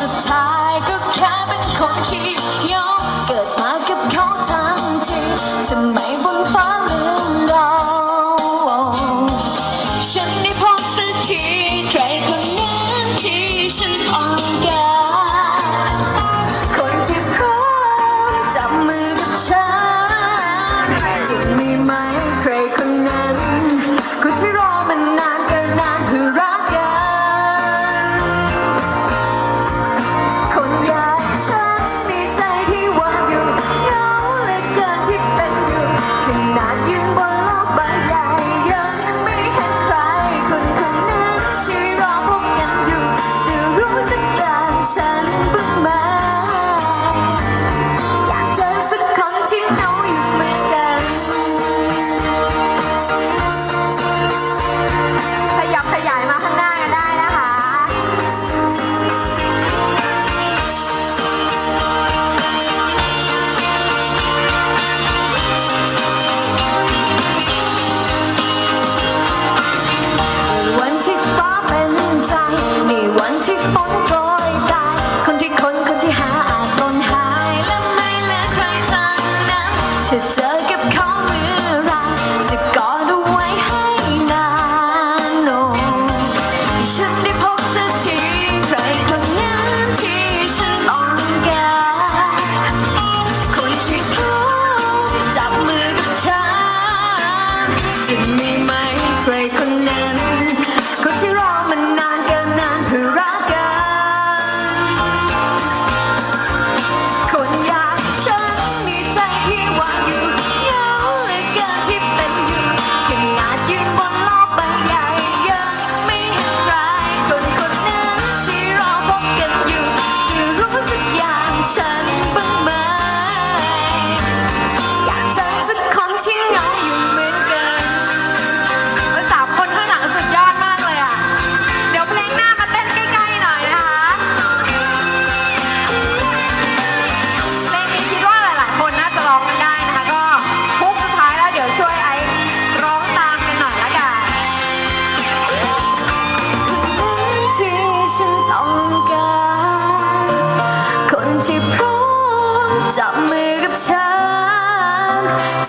the time.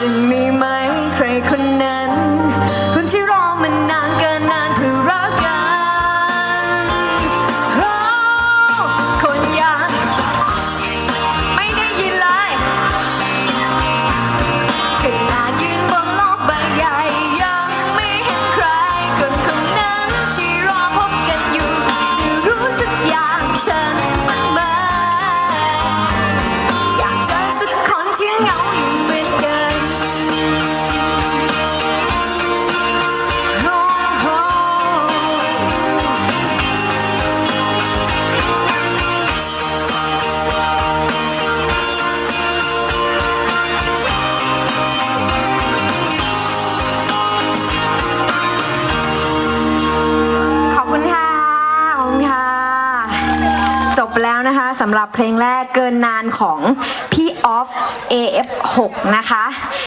จะมีไหมใครคนนั้น ไแล้วนะคะสำหรับเพลงแรกเกินนานของพี่ออฟ AF6 นะคะ